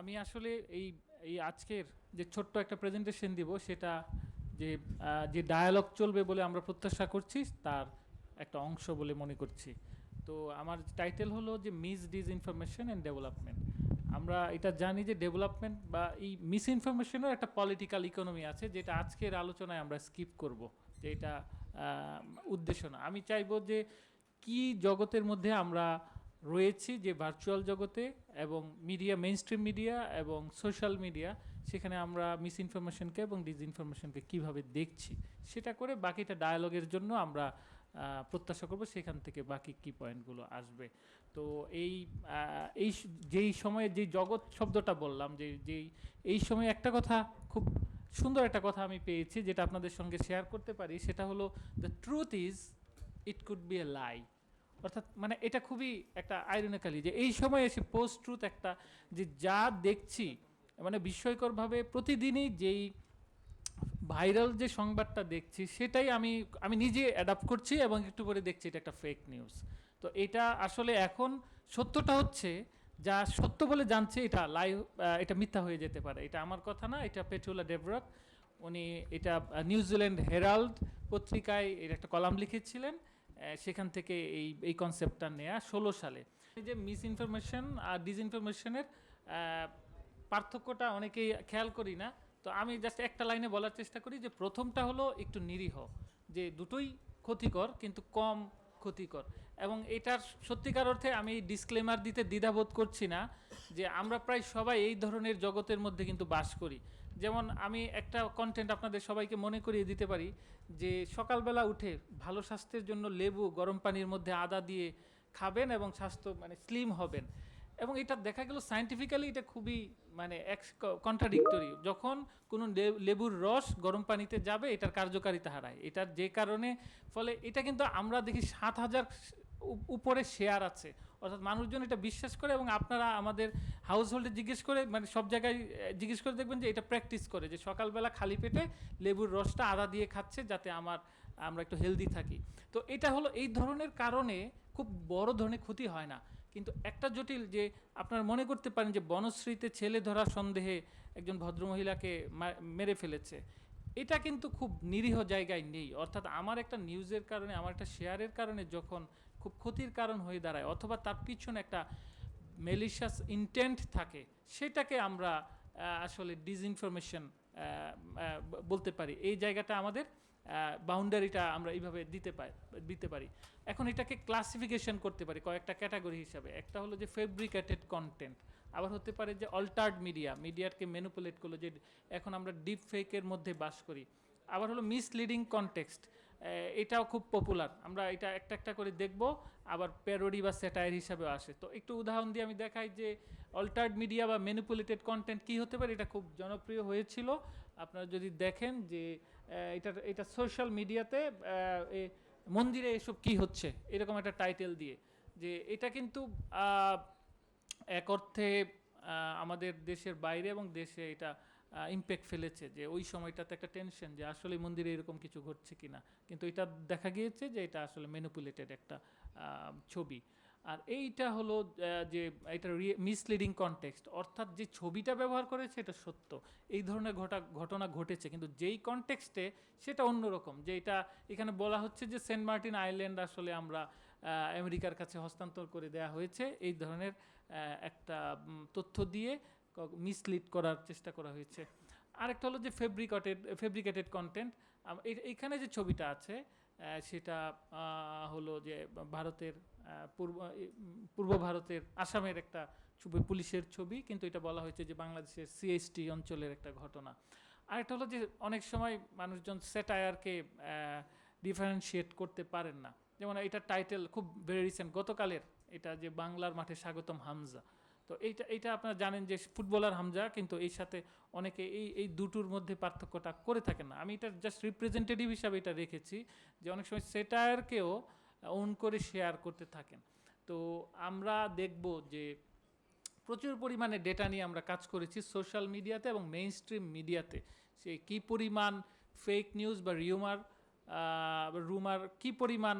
আমি আসলে এই এই আজকের যে ছোট্ট একটা প্রেজেন্টেশন দিব, সেটা যে যে ডায়ালগ চলবে বলে আমরা প্রত্যাশা করছি, তার একটা অংশ বলে মনে করছি। তো আমার টাইটেল হলো যে mis disinformation and development আমরা এটা জানি যে ডেভেলপমেন্ট বা এই মিস ইনফরমেশনের একটা পলিটিক্যাল ইকোনমি আছে, যেটা আজকের আলোচনায় আমরা স্কিপ করব, যে এটা উদ্দেশ্য না। আমি চাইব যে কি জগতের মধ্যে আমরা রয়েছি যে ভার্চুয়াল জগতে এবং মিডিয়া মেইন স্ট্রিম মিডিয়া এবং সোশ্যাল মিডিয়া সেখানে আমরা মিস ইনফরমেশনকে এবং ডিসইনফরমেশনকে কীভাবে দেখছি, সেটা করে বাকিটা ডায়ালগের জন্য আমরা প্রত্যাশা করব সেখান থেকে বাকি কি পয়েন্টগুলো আসবে। তো এই এই যেই সময়ে যে জগৎ শব্দটা বললাম, যে যেই এই সময়ে একটা কথা খুব সুন্দর একটা কথা আমি পেয়েছি, যেটা আপনাদের সঙ্গে শেয়ার করতে পারি, সেটা হলো the truth is it could be a lie অর্থাৎ মানে এটা খুবই একটা আইরনিক্যালি যে এই সময় এসে পোস্ট ট্রুথ একটা যে যা দেখছি মানে বিস্ময়করভাবে প্রতিদিনই যেই ভাইরাল যে সংবাদটা দেখছি, সেটাই আমি আমি নিজে অ্যাডাপ্ট করছি এবং একটু করে দেখছি এটা একটা ফেক নিউজ তো এটা আসলে এখন সত্যটা হচ্ছে, যা সত্য বলে জানছে এটা লাইভ এটা মিথ্যা হয়ে যেতে পারে। এটা আমার কথা না, এটা পেট্রোলা ডেভরক উনি এটা নিউজিল্যান্ড হেরাল্ড পত্রিকায় এর একটা কলাম লিখেছিলেন। সেখান থেকে এই এই কনসেপ্টটা নেয়া ষোলো সালে। যে মিস ইনফরমেশন আর ডিসইনফরমেশনের পার্থক্যটা অনেকেই খেয়াল করি না। তো আমি জাস্ট একটা লাইনে বলার চেষ্টা করি যে প্রথমটা হলো একটু নিরীহ, যে দুটোই ক্ষতিকর কিন্তু কম ক্ষতিকর। এবং এটার সত্যিকার অর্থে আমি ডিসক্লেমার দিতে দ্বিধাবোধ করছি না যে আমরা প্রায় সবাই এই ধরনের জগতের মধ্যে কিন্তু বাস করি। যেমন আমি একটা কন্টেন্ট আপনাদের সবাইকে মনে করিয়ে দিতে পারি যে সকালবেলা উঠে ভালো স্বাস্থ্যের জন্য লেবু, গরম পানির মধ্যে আদা দিয়ে খাবেন এবং স্বাস্থ্য মানে স্লিম হবেন। এবং এটা দেখা গেল সায়েন্টিফিক্যালি এটা খুবই মানে এক্স কন্ট্রাডিক্টরি যখন কোনো লেবুর রস গরম পানিতে যাবে, এটার কার্যকারিতা হারায়। এটার যে কারণে, ফলে এটা কিন্তু আমরা দেখি সাত হাজার উপ- উপরে শেয়ার আছে। অর্থাৎ মানুষজন এটা বিশ্বাস করে এবং আপনারা আমাদের হাউস হোল্ডে জিজ্ঞেস করে মানে সব জায়গায় জিজ্ঞেস করে দেখবেন যে এটা প্র্যাকটিস করে যে সকালবেলা খালি পেটে লেবুর রসটা আদা দিয়ে খাচ্ছে যাতে আমার, আমরা একটু হেলদি থাকি। তো এটা হলো এই ধরনের কারণে খুব বড় ধরনের ক্ষতি হয় না। কিন্তু একটা জটিল যে আপনারা মনে করতে পারেন যে বনশ্রীতে ছেলে ধরা সন্দেহে একজন ভদ্রমহিলাকে মেরে ফেলেছে। এটা কিন্তু খুব নিরীহ জায়গায় নেই। অর্থাৎ আমার একটা নিউজের কারণে, আমার একটা শেয়ারের কারণে যখন খুব ক্ষতির কারণ হয়ে দাঁড়ায়, অথবা তার পিছনে একটা মেলিশাস ইন্টেন্ট থাকে, সেটাকে আমরা আসলে ডিসইনফরমেশন বলতে পারি। এই জায়গাটা আমাদের বাউন্ডারিটা আমরা এইভাবে দিতে পারি দিতে পারি। এখন এটাকে ক্লাসিফিকেশন করতে পারি কয়েকটা ক্যাটাগরি হিসাবে। একটা হলো যে ফেব্রিকেটেড কন্টেন্ট আবার হতে পারে যে অল্টার্ড মিডিয়া মিডিয়াকে ম্যানুপুলেট করল যে এখন আমরা ডিপ ফেকের মধ্যে বাস করি। আবার হলো মিসলিডিং কনটেক্সট এটাও খুব পপুলার আমরা এটা একটা একটা করে দেখব, আবার প্যারোডি বা স্যাটায়ার হিসাবেও আসে। তো একটু উদাহরণ দিয়ে আমি দেখাই যে অল্টার্ড মিডিয়া বা ম্যানিপুলেটেড কন্টেন্ট কী হতে পারে, এটা খুব জনপ্রিয় হয়েছিল। আপনারা যদি দেখেন যে এটা এটা সোশ্যাল মিডিয়াতে মন্দিরে এসব কি হচ্ছে, এরকম একটা টাইটেল দিয়ে। যে এটা কিন্তু এক অর্থে আমাদের দেশের বাইরে এবং দেশে এটা ইম্প্যাক্ট ফেলেছে যে ওই সময়টাতে একটা টেনশন যে আসলে মন্দিরে এরকম কিছু ঘটছে কিনা। কিন্তু এটা দেখা গিয়েছে যে এটা আসলে ম্যানুপুলেটেড একটা ছবি। আর এইটা হলো যে এটা মিসলিডিং কনটেক্সট অর্থাৎ যে ছবিটা ব্যবহার করেছে এটা সত্য। এই ধরনের ঘটা, ঘটনা ঘটেছে। কিন্তু যেই কনটেক্সটে সেটা অন্যরকম। যে এটা এখানে বলা হচ্ছে যে সেন্ট মার্টিন আইল্যান্ড আসলে আমরা আমেরিকার কাছে হস্তান্তর করে দেওয়া হয়েছে। এই ধরনের একটা তথ্য দিয়ে মিসলিড করার চেষ্টা করা হয়েছে। আরেকটা হলো যে ফেব্রিকটেড ফেব্রিকেটেড কন্টেন্ট এইখানে যে ছবিটা আছে সেটা হলো যে ভারতের পূর্ব পূর্ব ভারতের, আসামের একটা ছবি, পুলিশের ছবি, কিন্তু এটা বলা হয়েছে যে বাংলাদেশের সিএসটি অঞ্চলের একটা ঘটনা। আরেকটা হলো যে অনেক সময় মানুষজন সেটায়ারকে ডিফারেন্সিয়েট করতে পারেন না। যেমন এটা টাইটেল খুব ভেরি রিসেন্ট গতকালের, এটা যে বাংলার মাঠে স্বাগতম হামজা। তো এইটা এইটা আপনারা জানেন যে ফুটবলার হামজা কিন্তু এই সাথে অনেকে এই এই দুটোর মধ্যে পার্থক্যটা করে থাকেন না। আমি এটা জাস্ট রিপ্রেজেন্টেটিভ হিসাবে এটা রেখেছি যে অনেক সময় সেটায়ারকেও ওন করে শেয়ার করতে থাকেন। তো আমরা দেখব যে প্রচুর পরিমাণে ডেটা নিয়ে আমরা কাজ করেছি সোশ্যাল মিডিয়াতে এবং মেইন স্ট্রিম মিডিয়াতে সে কী পরিমাণ ফেক নিউজ বা রিউমার রুমার কী পরিমাণ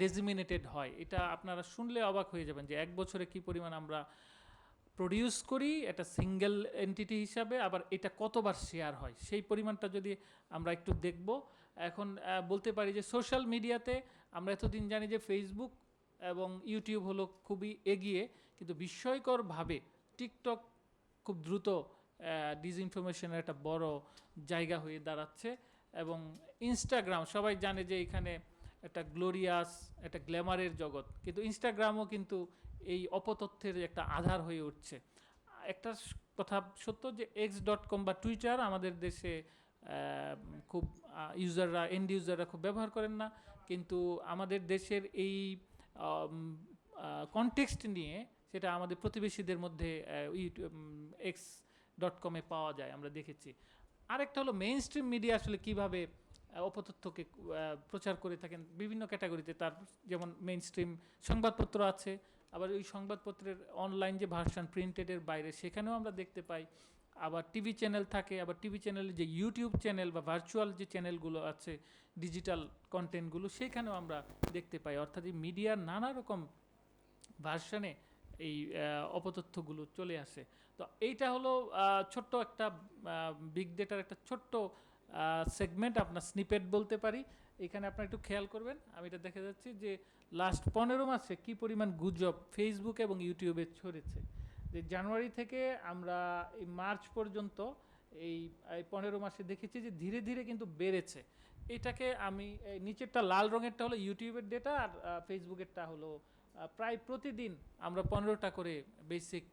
ডেজিমিনেটেড হয়। এটা আপনারা শুনলে অবাক হয়ে যাবেন যে এক বছরে কী পরিমাণ আমরা প্রডিউস করি, এটা সিঙ্গেল এন্টিটি হিসাবে, আবার এটা কতবার শেয়ার হয়। সেই পরিমাণটা যদি আমরা একটু দেখব। এখন বলতে পারি যে সোশ্যাল মিডিয়াতে আমরা এতদিন জানি যে ফেসবুক এবং ইউটিউব হলো খুবই এগিয়ে, কিন্তু বিস্ময়করভাবে টিকটক খুব দ্রুত ডিসইনফরমেশনের একটা বড় জায়গা হয়ে দাঁড়াচ্ছে এবং ইনস্টাগ্রাম সবাই জানে যে এখানে একটা গ্লোরিয়াস একটা গ্ল্যামারের জগৎ। কিন্তু ইনস্টাগ্রামও কিন্তু এই অপতথ্যের একটা আধার হয়ে উঠছে। একটা কথা সত্য যে এক্স ডট কম বা টুইটার আমাদের দেশে খুব ইউজাররা এন্ড ইউজাররা খুব ব্যবহার করেন না। কিন্তু আমাদের দেশের এই কনটেক্সট নিয়ে সেটা আমাদের প্রতিবেশীদের মধ্যে এক্স ডট কমে পাওয়া যায়, আমরা দেখেছি। আরেকটা হলো মেইন স্ট্রিম মিডিয়া আসলে কীভাবে অপতথ্যকে প্রচার করে থাকেন বিভিন্ন ক্যাটাগরিতে। তার যেমন মেইন স্ট্রিম সংবাদপত্র আছে, আবার ওই সংবাদপত্রের অনলাইন যে ভার্সন প্রিন্টেডের বাইরে, সেখানেও আমরা দেখতে পাই। আবার টিভি চ্যানেল থাকে, আবার টিভি চ্যানেলে যে ইউটিউব চ্যানেল বা ভার্চুয়াল যে চ্যানেলগুলো আছে ডিজিটাল কন্টেন্টগুলো সেখানেও আমরা দেখতে পাই। অর্থাৎ এই মিডিয়ার নানা রকম ভার্সনে এই অপতথ্যগুলো চলে আসে। তো এইটা হলো ছোট্ট একটা বিগ ডেটার একটা ছোট্ট সেগমেন্ট আপনার স্নিপেট বলতে পারি। এখানে আপনারা একটু খেয়াল করবেন। আমি এটা দেখা যাচ্ছি যে লাস্ট পনেরো মাসে কি পরিমাণ গুজব ফেসবুক এবং ইউটিউবে ছড়েছে যে জানুয়ারি থেকে আমরা এই মার্চ পর্যন্ত এই পনেরো মাসে দেখেছি যে ধীরে ধীরে কিন্তু বেড়েছে। এটাকে আমি নিচেরটা লাল রঙেরটা হলো ইউটিউবের ডেটা আর ফেসবুকেরটা হলো প্রায় প্রতিদিন আমরা পনেরোটা করে বেসিক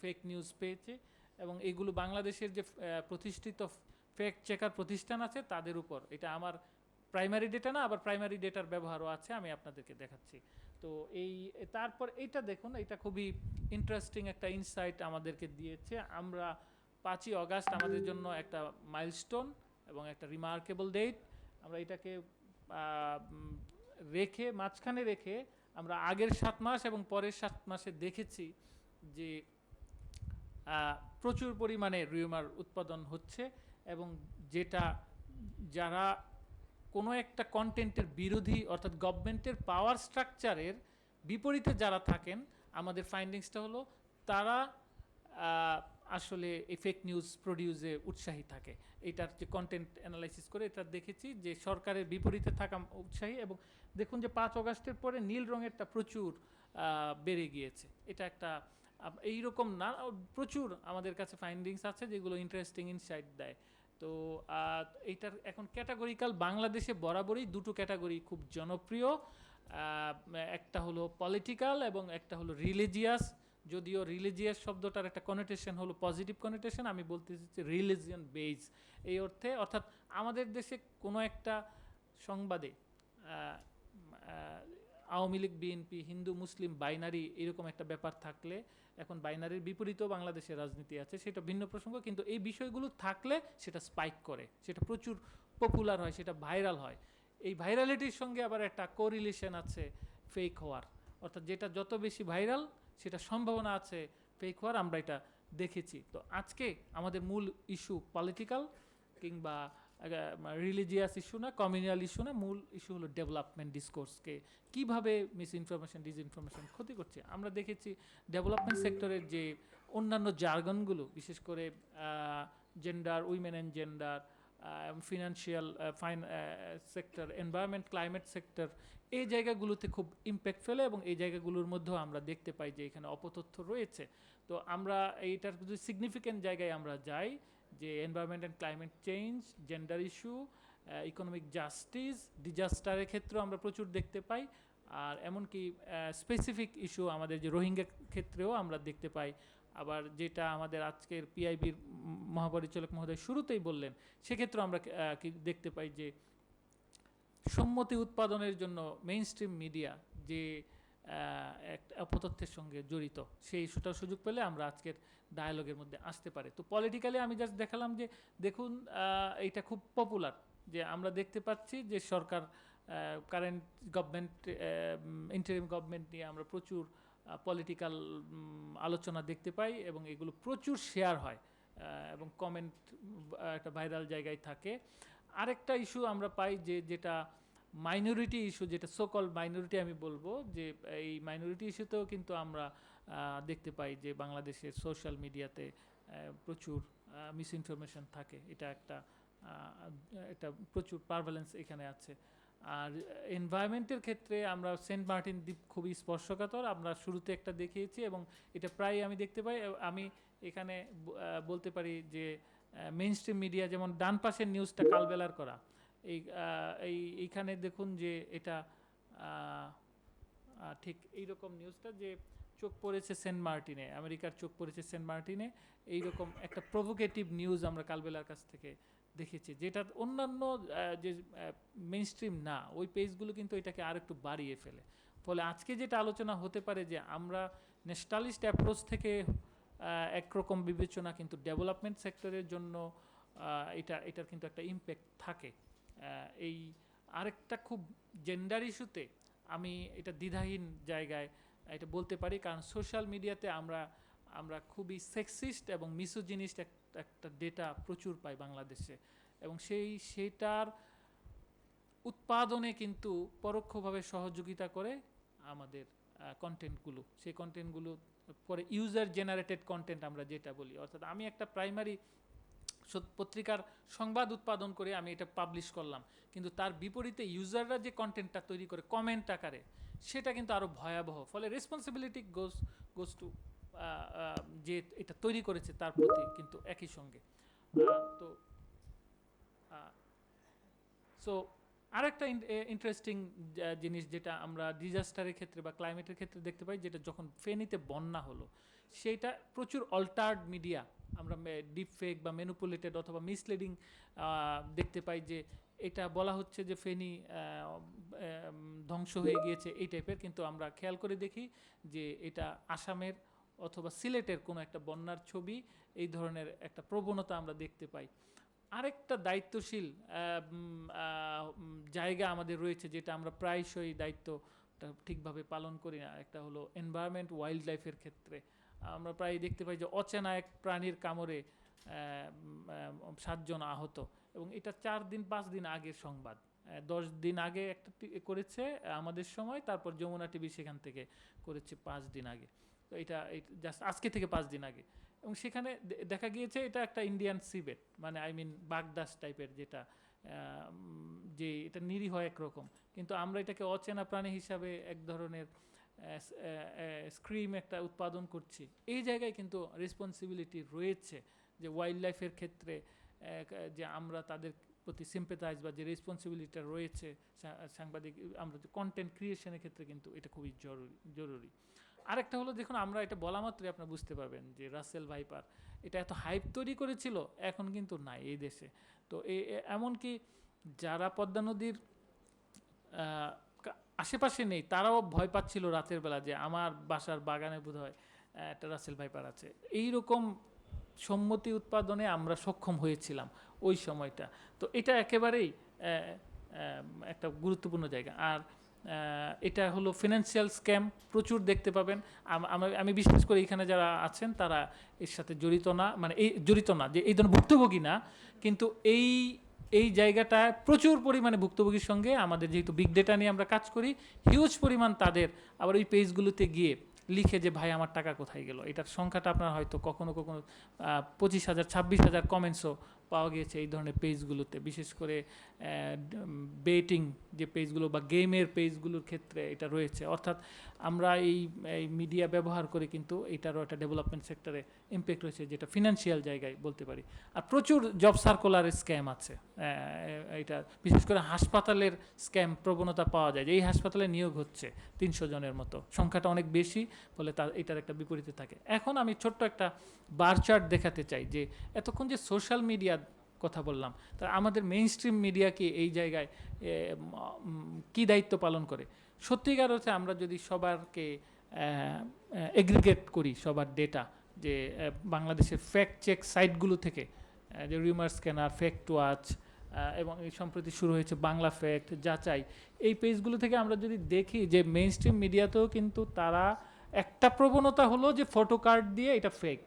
ফেক নিউজ পেয়েছি। এবং এগুলো বাংলাদেশের যে প্রতিষ্ঠিত ফেক চেকার প্রতিষ্ঠান আছে, তাদের উপর। এটা আমার প্রাইমারি ডেটা না, আবার প্রাইমারি ডেটার ব্যবহারও আছে, আমি আপনাদেরকে দেখাচ্ছি। তো এই, তারপর এইটা দেখুন এটা খুবই ইন্টারেস্টিং একটা ইনসাইট আমাদেরকে দিয়েছে। আমরা পাঁচই অগাস্ট আমাদের জন্য একটা মাইলস্টোন এবং একটা রিমার্কেবল ডেট আমরা এটাকে রেখে, মাঝখানে রেখে আমরা আগের সাত মাস এবং পরের সাত মাসে দেখেছি যে প্রচুর পরিমাণে রিউমার উৎপাদন হচ্ছে। এবং যেটা যারা কোনো একটা কন্টেন্টের বিরোধী অর্থাৎ গভর্নমেন্টের পাওয়ার স্ট্রাকচারের বিপরীতে যারা থাকেন, আমাদের ফাইন্ডিংসটা হলো তারা আসলে এই ফেক নিউজ প্রডিউসে উৎসাহী থাকে। এটার যে কন্টেন্ট অ্যানালাইসিস করে এটা দেখেছি যে সরকারের বিপরীতে থাকা উৎসাহী এবং দেখুন যে পাঁচ অগাস্টের পরে নীল রঙেরটা প্রচুর বেড়ে গিয়েছে। এটা একটা এইরকম না, প্রচুর আমাদের কাছে ফাইন্ডিংস আছে যেগুলো ইন্টারেস্টিং ইনসাইট দেয়। তো এইটার এখন ক্যাটাগরিক্যাল বাংলাদেশে বরাবরই দুটো ক্যাটাগরি খুব জনপ্রিয়। একটা হলো পলিটিক্যাল এবং একটা হলো রিলিজিয়াস। যদিও রিলিজিয়াস শব্দটার একটা কনোটেশন হলো পজিটিভ কনোটেশন আমি বলতে চাচ্ছি রিলিজিয়ন বেজ এই অর্থে, অর্থাৎ আমাদের দেশে কোনো একটা সংবাদে আওয়ামী লীগ বিএনপি হিন্দু, মুসলিম, বাইনারি এরকম একটা ব্যাপার থাকলে এখন বাইনারির বিপরীতেও বাংলাদেশের রাজনীতি আছে, সেটা ভিন্ন প্রসঙ্গ, কিন্তু এই বিষয়গুলো থাকলে সেটা স্পাইক করে, সেটা প্রচুর পপুলার হয়, সেটা ভাইরাল হয়। এই ভাইরালিটির সঙ্গে আবার একটা কোরিলেশন আছে ফেক হওয়ার, অর্থাৎ যেটা যত বেশি ভাইরাল সেটা সম্ভাবনা আছে ফেক হওয়ার, আমরা এটা দেখেছি। তো আজকে আমাদের মূল ইস্যু পলিটিক্যাল কিংবা রিলিজিয়াস ইস্যু না কমিউনাল ইস্যু না, মূল ইস্যু হলো ডেভেলপমেন্ট ডিসকোর্সকে কীভাবে মিস ইনফরমেশন ডিসইনফরমেশন ক্ষতি করছে। আমরা দেখেছি ডেভেলপমেন্ট সেক্টরের যে অন্যান্য জার্গনগুলো বিশেষ করে gender women and gender financial fine sector environment climate sector এই জায়গাগুলোতে খুব ইম্প্যাক্ট ফেলে এবং এই জায়গাগুলোর মধ্যেও আমরা দেখতে পাই যে এখানে অপতথ্য রয়েছে। তো আমরা এইটার যদি সিগনিফিক্যান্ট জায়গায় আমরা যাই যে environment and climate change gender issue economic justice ডিজাস্টারের ক্ষেত্রেও আমরা প্রচুর দেখতে পাই। আর এমনকি স্পেসিফিক ইস্যু আমাদের যে রোহিঙ্গা ক্ষেত্রেও আমরা দেখতে পাই। আবার যেটা আমাদের আজকের পিআইবির মহাপরিচালক মহোদয় শুরুতেই বললেন সেক্ষেত্রে আমরা কি দেখতে পাই যে সম্মতি উৎপাদনের জন্য মেইন স্ট্রিম মিডিয়া যে একটা অপতথ্যের সঙ্গে জড়িত। সেই ইস্যুটার সুযোগ পেলে আমরা আজকের ডায়ালগের মধ্যে আসতে পারি। তো পলিটিক্যালি আমি জাস্ট দেখালাম যে, দেখুন এইটা খুব পপুলার যে আমরা দেখতে পাচ্ছি যে সরকার কারেন্ট গভর্নমেন্ট ইন্টারিম গভর্নমেন্ট নিয়ে আমরা প্রচুর পলিটিক্যাল আলোচনা দেখতে পাই এবং এগুলো প্রচুর শেয়ার হয় এবং কমেন্ট একটা ভাইরাল জায়গায় থাকে। আরেকটা ইস্যু আমরা পাই যে, যেটা মাইনরিটি ইস্যু যেটা সোকল মাইনরিটি আমি বলব, যে এই মাইনরিটি ইস্যুতেও কিন্তু আমরা দেখতে পাই যে বাংলাদেশের সোশ্যাল মিডিয়াতে প্রচুর মিস ইনফরমেশন থাকে। এটা একটা এটা প্রচুর পারভ্যালেন্স এখানে আছে। আর এনভায়রনমেন্টের ক্ষেত্রে আমরা সেন্ট মার্টিন দ্বীপ খুবই স্পর্শকাতর, আমরা শুরুতে একটা দেখিয়েছি এবং এটা প্রায় আমি দেখতে পাই। আমি এখানে বলতে পারি যে মেইন স্ট্রিম মিডিয়া যেমন ডান পাশের নিউজটা কালবেলার করা এই এই, এইখানে দেখুন যে এটা ঠিক এইরকম নিউজটা যে চোখ পড়েছে সেন্ট মার্টিনে, আমেরিকার চোখ পড়েছে সেন্ট মার্টিনে, এইরকম একটা প্রভোকেটিভ নিউজ আমরা কালবেলার কাছ থেকে দেখেছি, যেটা অন্যান্য যে মেইন স্ট্রিম না, ওই পেজগুলো কিন্তু এটাকে আর একটু বাড়িয়ে ফেলে। ফলে আজকে যেটা আলোচনা হতে পারে যে আমরা ন্যাশনালিস্ট অ্যাপ্রোচ থেকে একরকম বিবেচনা কিন্তু ডেভেলপমেন্ট সেক্টরের জন্য এটা, এটার কিন্তু একটা ইম্প্যাক্ট থাকে। এই আরেকটা খুব জেন্ডার ইস্যুতে আমি এটা দ্বিধাহীন জায়গায় এটা বলতে পারি। কারণ সোশ্যাল মিডিয়াতে আমরা আমরা খুবই সেক্সিস্ট এবং মিসোজিনিস্ট একটা ডেটা প্রচুর পাই বাংলাদেশে। এবং সেই, সেটার উৎপাদনে কিন্তু পরোক্ষভাবে সহযোগিতা করে আমাদের কন্টেন্টগুলো সেই কন্টেন্টগুলো পরে ইউজার জেনারেটেড কন্টেন্ট আমরা যেটা বলি। অর্থাৎ আমি একটা প্রাইমারি পত্রিকার সংবাদ উৎপাদন করে আমি এটা পাবলিশ করলাম। কিন্তু তার বিপরীতে ইউজাররা যে কন্টেন্টটা তৈরি করে কমেন্ট আকারে, সেটা কিন্তু আরও ভয়াবহ। ফলে রেসপন্সিবিলিটি গোস গোস টু যে এটা তৈরি করেছে তার প্রতি কিন্তু একই সঙ্গে। তো সো আরেকটা ইন্টারেস্টিং জিনিস যেটা আমরা ডিজাস্টারের ক্ষেত্রে বা ক্লাইমেটের ক্ষেত্রে দেখতে পাই, যেটা যখন ফেনীতে বন্যা হলো, সেইটা প্রচুর অল্টার্ড মিডিয়া আমরা ডিপ ফেক বা ম্যানুপুলেটেড অথবা মিসলিডিং দেখতে পাই যে এটা বলা হচ্ছে যে ফেনী ধ্বংস হয়ে গিয়েছে এই টাইপের। কিন্তু আমরা খেয়াল করে দেখি যে এটা আসামের অথবা সিলেটের কোনো একটা বন্যার ছবি, এই ধরনের একটা প্রবণতা আমরা দেখতে পাই। আরেকটা দায়িত্বশীল জায়গা আমাদের রয়েছে যেটা আমরা প্রায়শই দায়িত্বটা ঠিকভাবে পালন করি না। একটা হলো এনভায়রনমেন্ট ওয়াইল্ড লাইফের ক্ষেত্রে। আমরা প্রায় দেখতে পাই যে অচেনা এক প্রাণীর কামড়ে সাতজন আহত এবং এটা চার দিন, পাঁচ দিন আগের সংবাদ। দশ দিন আগে একটা করেছে, আমাদের সময়, তারপর যমুনা টিভি সেখান থেকে করেছে পাঁচ দিন আগে। তো এটা জাস্ট আজকে থেকে পাঁচ দিন আগে। এবং সেখানে দেখা গিয়েছে এটা একটা ইন্ডিয়ান সিবেট মানে আই মিন বাগদাস টাইপের যেটা যে এটা নিরীহ একরকম। কিন্তু আমরা এটাকে অচেনা প্রাণী হিসাবে এক ধরনের স্ক্রিম একটা উৎপাদন করছি। এই জায়গায় কিন্তু রেসপন্সিবিলিটি রয়েছে যে ওয়াইল্ড লাইফের ক্ষেত্রে যে আমরা তাদের প্রতি সিম্পেথাইজ বা যে রেসপন্সিবিলিটিটা রয়েছে সাংবাদিক, আমরা যে কন্টেন্ট ক্রিয়েশনের ক্ষেত্রে কিন্তু এটা খুবই জরুরি জরুরি। আরেকটা হলো, দেখুন, আমরা এটা বলা মাত্রই আপনারা বুঝতে পারবেন যে রাসেল ভাইপার এটা এত হাইপ তৈরি করেছিল, এখন কিন্তু নাই এই দেশে। তো এমনকি যারা পদ্মা নদীর আশেপাশে নেই, তারাও ভয় পাচ্ছিল রাতের বেলা যে আমার বাসার বাগানে বোধ হয় একটা রাসেল ভাইপার আছে। এইরকম সম্মতি উৎপাদনে আমরা সক্ষম হয়েছিলাম ওই সময়টা। তো এটা একেবারেই একটা গুরুত্বপূর্ণ জায়গা। আর এটা হলো ফিনান্সিয়াল স্ক্যাম প্রচুর দেখতে পাবেন। আমি বিশ্বাস করি এখানে যারা আছেন তারা এর সাথে জড়িত না মানে এই, জড়িত না যে এই ধরনের ভুক্তভোগী না, কিন্তু এই এই জায়গাটায় প্রচুর পরিমাণে ভুক্তভোগীর সঙ্গে আমাদের যেহেতু বিগ ডেটা নিয়ে আমরা কাজ করি হিউজ পরিমাণ তাদের আবার ওই পেজগুলোতে গিয়ে লিখে যে, ভাই, আমার টাকা কোথায় গেল? এটার সংখ্যাটা আপনার হয়তো কখনো কখনো পঁচিশ হাজার, ছাব্বিশ হাজার কমেন্টসও পাওয়া গিয়েছে এই ধরনের পেজগুলোতে। বিশেষ করে বেটিং যে পেজগুলো বা গেমের পেজগুলোর ক্ষেত্রে এটা রয়েছে। অর্থাৎ আমরা এই এই মিডিয়া ব্যবহার করে কিন্তু এটারও একটা ডেভেলপমেন্ট সেক্টরে ইম্প্যাক্ট রয়েছে, যেটা ফিনান্সিয়াল জায়গায় বলতে পারি। আর প্রচুর জব সার্কুলারের স্ক্যাম আছে। এটা বিশেষ করে হাসপাতালের স্ক্যাম প্রবণতা পাওয়া যায়, যে এই হাসপাতালে নিয়োগ হচ্ছে তিনশো জনের মতো। সংখ্যাটা অনেক বেশি, ফলে তার, এটার একটা বিপরীতে থাকে। এখন আমি ছোট্ট একটা বার চার্ট দেখাতে চাই, যে এতক্ষণ যে সোশ্যাল মিডিয়া কথা বললাম। তা আমাদের মেইন স্ট্রিম মিডিয়া কি এই জায়গায় কি দায়িত্ব পালন করে? সত্যিকার অর্থে আমরা যদি সবারকে এগ্রিগেট করি সবার ডেটা যে বাংলাদেশের ফ্যাক্ট চেক সাইটগুলো থেকে যে রিউমার স্ক্যানার ফ্যাক্ট ওয়াচ এবং এই সম্প্রতি শুরু হয়েছে বাংলা ফ্যাক্ট যাচাই, এই পেজগুলো থেকে আমরা যদি দেখি যে মেইন স্ট্রিম মিডিয়াতেও কিন্তু তারা একটা প্রবণতা হলো যে ফটো কার্ড দিয়ে এটা ফেক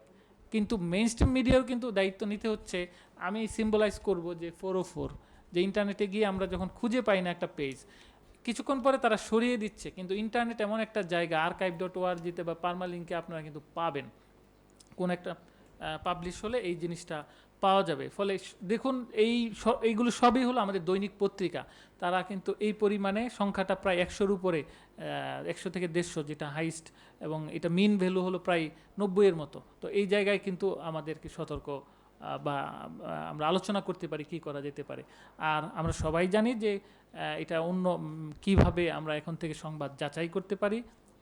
কিন্তু মেন স্ট্রিম মিডিয়াও কিন্তু দায়িত্ব নিতে হচ্ছে। আমি সিম্বলাইজ করব যে ফোর ও ফোর যে ইন্টারনেটে গিয়ে আমরা যখন খুঁজে পাই না একটা পেজ কিছুক্ষণ পরে তারা সরিয়ে দিচ্ছে। কিন্তু ইন্টারনেট এমন একটা জায়গা আর্কাইভ ডট জিতে বা পারমালিঙ্কে আপনারা কিন্তু পাবেন। কোন একটা পাবলিশ হলে এই জিনিসটা পাওয়া যাবে। ফলে দেখুন, এই এইগুলো সবই হলো আমাদের দৈনিক পত্রিকা। তারা কিন্তু এই পরিমাণে সংখ্যাটা প্রায় একশোর উপরে একশো থেকে দেড়শো যেটা হাইস্ট এবং এটা মিন ভ্যালু হলো প্রায় নব্বইয়ের মতো। তো এই জায়গায় কিন্তু আমাদেরকে সতর্ক বা আমরা আলোচনা করতে পারি কি করা যেতে পারে। আর আমরা সবাই জানি যে এটা অন্য কীভাবে আমরা এখন থেকে সংবাদ যাচাই করতে পারি,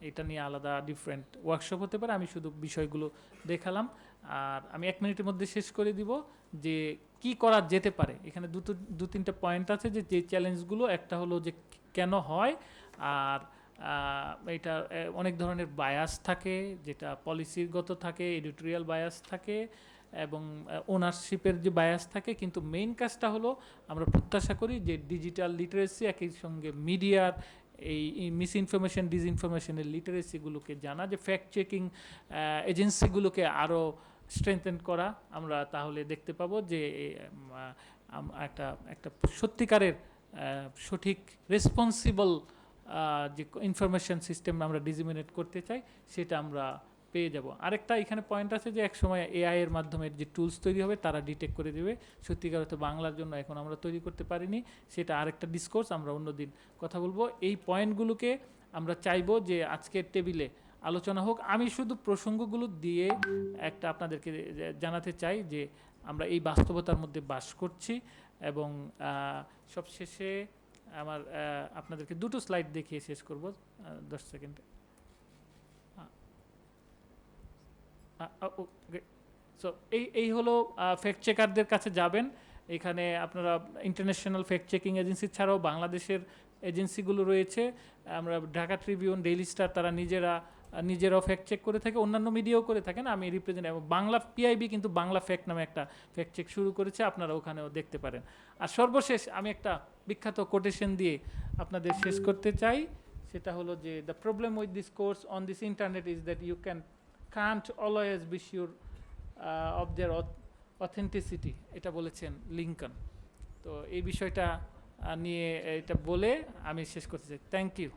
এটা নিয়ে আলাদা ডিফারেন্ট ওয়ার্কশপ হতে পারে। আমি শুধু বিষয়গুলো দেখালাম। আর আমি এক মিনিটের মধ্যে শেষ করে দিব যে কি করা যেতে পারে। এখানে দুটো, দু তিনটা পয়েন্ট আছে যে যে চ্যালেঞ্জগুলো একটা হলো যে কেন হয়, আর এটা অনেক ধরনের বায়াস থাকে, যেটা পলিসিগত থাকে এডিটোরিয়াল বায়াস থাকে, এবং ওনারশিপের যে বায়াস থাকে, কিন্তু মেইন কাজটা হলো আমরা প্রত্যাশা করি যে ডিজিটাল লিটারেসি একই সঙ্গে মিডিয়ার এই মিস ইনফরমেশন ডিসইনফরমেশনের লিটারেসিগুলোকে জানা, যে ফ্যাক্ট চেকিং এজেন্সিগুলোকে আরও স্ট্রেংথেন করা, আমরা তাহলে দেখতে পাবো যে একটা একটা সত্যিকারের সঠিক রেসপন্সিবল যে ইনফরমেশন সিস্টেম আমরা ডিজিমিনেট করতে চাই, সেটা আমরা পেয়ে যাব। আরেকটা এখানে পয়েন্ট আছে যে, একসময় এআই এর মাধ্যমে যে টুলস তৈরি হবে, তারা ডিটেক্ট করে দেবে। সত্যিকার অর্থে বাংলার জন্য এখন আমরা তৈরি করতে পারিনি। সেটা আরেকটা ডিসকোর্স আমরা অন্যদিন কথা বলব। এই পয়েন্টগুলোকে আমরা চাইব যে, আজকের টেবিলে আলোচনা হোক। আমি শুধু প্রসঙ্গগুলো দিয়ে একটা আপনাদেরকে জানাতে চাই যে আমরা এই বাস্তবতার মধ্যে বাস করছি এবং সবশেষে আমার আপনাদেরকে দুটো স্লাইড দেখিয়ে শেষ করব দশ সেকেন্ডে। সো এই এই হলো ফ্যাক্ট চেকারদের কাছে যাবেন। এখানে আপনারা ইন্টারন্যাশনাল ফ্যাক্ট চেকিং এজেন্সি ছাড়াও বাংলাদেশের এজেন্সিগুলো রয়েছে। আমরা ঢাকা ট্রিবিউন ডেইলি স্টার তারা নিজেরা নিজেরাও ফ্যাক্ট চেক করে থাকে অন্যান্য মিডিয়াও করে থাকেন। আমি রিপ্রেজেন্ট এবং বাংলা পিআইবি কিন্তু বাংলা ফ্যাক্ট নামে একটা ফ্যাক্ট চেক শুরু করেছে আপনারা ওখানেও দেখতে পারেন। আর সর্বশেষ আমি একটা বিখ্যাত কোটেশন দিয়ে আপনাদের শেষ করতে চাই। সেটা হলো যে the problem with this course on this internet is that you can can't always uh, of their auth- authenticity. এটা বলেছেন লিঙ্কন তো এই বিষয়টা নিয়ে এটা বলে আমি শেষ করতে চাই। Thank you